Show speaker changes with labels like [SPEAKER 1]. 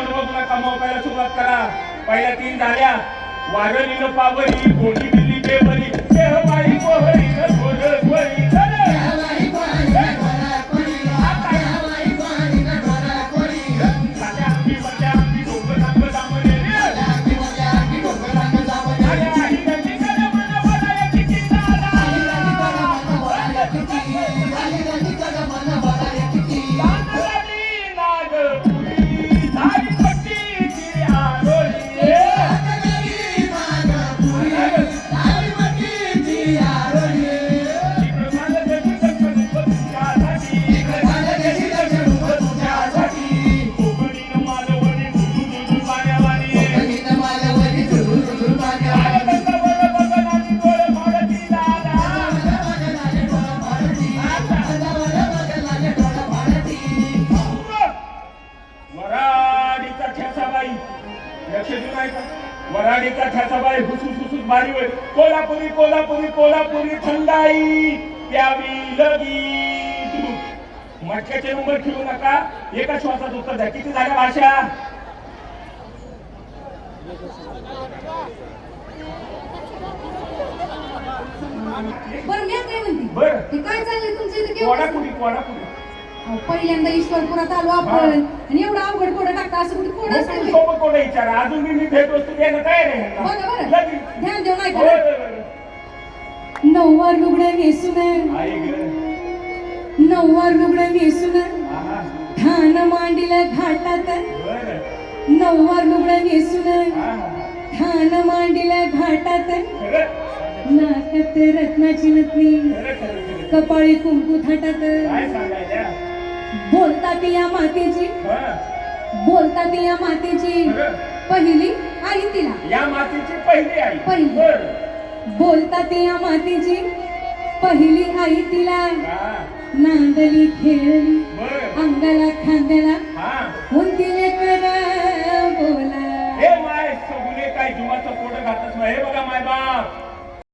[SPEAKER 1] रुपये कमावायला सुरुवात करा. पहिल्या तीन झाल्या वारलीनं पावरी कोणी दिली बेबली वराडीचा ठ्यासाबाई हुसूस हुसूस बारी होय. कोल्हापुरी कोल्हापुरी कोल्हापुरी थंडाई. प्यावी लगी मटक्याचे नंबर खेळू नका. एका श्वासात उत्तर द्या. किती झाल्या भाषा?
[SPEAKER 2] बरं मी काय म्हणते?
[SPEAKER 1] बरं.
[SPEAKER 2] काय चाललंय कोडापुरी
[SPEAKER 1] कोडापुरी अहो,
[SPEAKER 2] पहिल्यांदा ईश्वरपुरात आलो आपण. आणि एवढं अवघड कोडं टाकता असं कुठे कोड तुम्ही
[SPEAKER 1] सोबत कोडा विचारा. अजून मी मी भेट वस्तू द्यायला तयार आहे यांना.
[SPEAKER 2] बरं
[SPEAKER 1] लगेच.
[SPEAKER 2] ध्यान होय, होय,
[SPEAKER 1] होय.
[SPEAKER 2] नऊवार लुगडं नेसून.
[SPEAKER 1] आई गं.
[SPEAKER 2] नऊवार लुगडं नेसून.
[SPEAKER 1] आहा.
[SPEAKER 2] ठाण मांडीला घाटात
[SPEAKER 1] बरं.
[SPEAKER 2] नऊवार लुगडं नेसून. आहा. ठाण मांडीला घाटात
[SPEAKER 1] खरं?
[SPEAKER 2] नाकात रत्नाची नथनी.
[SPEAKER 1] खरं खरं खरं.
[SPEAKER 2] कपाळी कुंकू थाटात. काय बोलतात या मातेची. बोलतात या मातेची. पहिली आई तिला.
[SPEAKER 1] या मातेची पहिली आई. पहिली.
[SPEAKER 2] बोलतात या मातेची. पहिली आई तिला. नांदली खेळली. अंगाला खांद्याला. कोणती लेकर बोला. हे
[SPEAKER 1] माय सगळे काय जीवाचं पोट घातच हे बघा माय बाप.